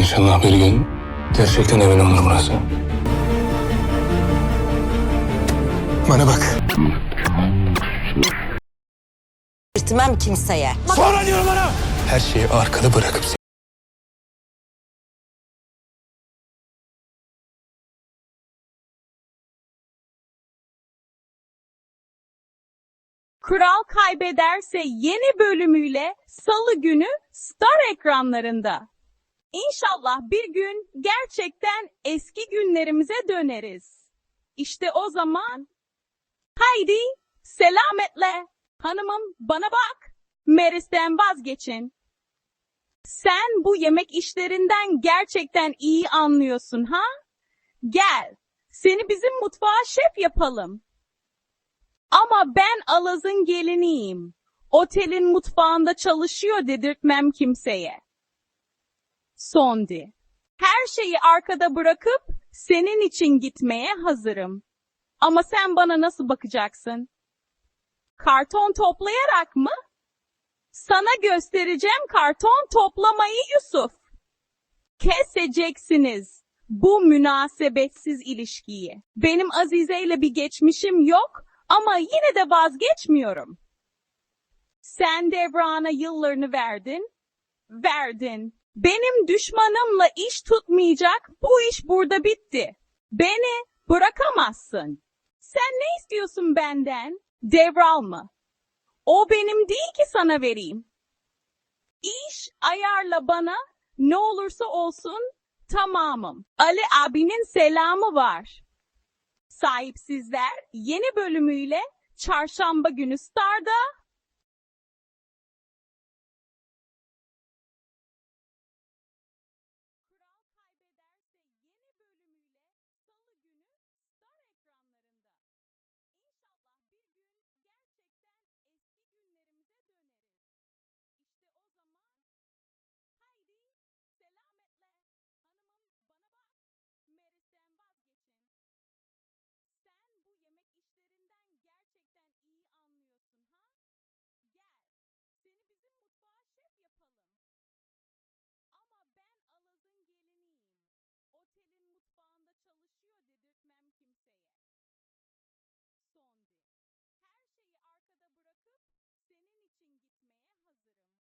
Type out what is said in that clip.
İnşallah bir gün gerçekten evin olur burası. Bana bak. Gitmem kimseye. Sonra diyorum bana. Her şeyi arkada bırakıp Kral kaybederse yeni bölümüyle Salı günü Star ekranlarında. İnşallah bir gün gerçekten eski günlerimize döneriz. İşte o zaman haydi selametle hanımım bana bak Meris'ten vazgeçin. Sen bu yemek işlerinden gerçekten iyi anlıyorsun ha? Gel seni bizim mutfağa şef yapalım. Ama ben Alaz'ın geliniyim. Otelin mutfağında çalışıyor dedirtmem kimseye. Sondi. Her şeyi arkada bırakıp senin için gitmeye hazırım. Ama sen bana nasıl bakacaksın? Karton toplayarak mı? Sana göstereceğim karton toplamayı Yusuf. Keseceksiniz bu münasebetsiz ilişkiyi. Benim Azize ile bir geçmişim yok ama yine de vazgeçmiyorum. Sen Devran'a yıllarını verdin. Verdin. Benim düşmanımla iş tutmayacak. Bu iş burada bitti. Beni bırakamazsın. Sen ne istiyorsun benden? Devral mı? O benim değil ki sana vereyim. İş ayarla bana ne olursa olsun tamamım. Ali abinin selamı var. Sahipsizler yeni bölümüyle çarşamba günü Star'da için gitmeye hazırım.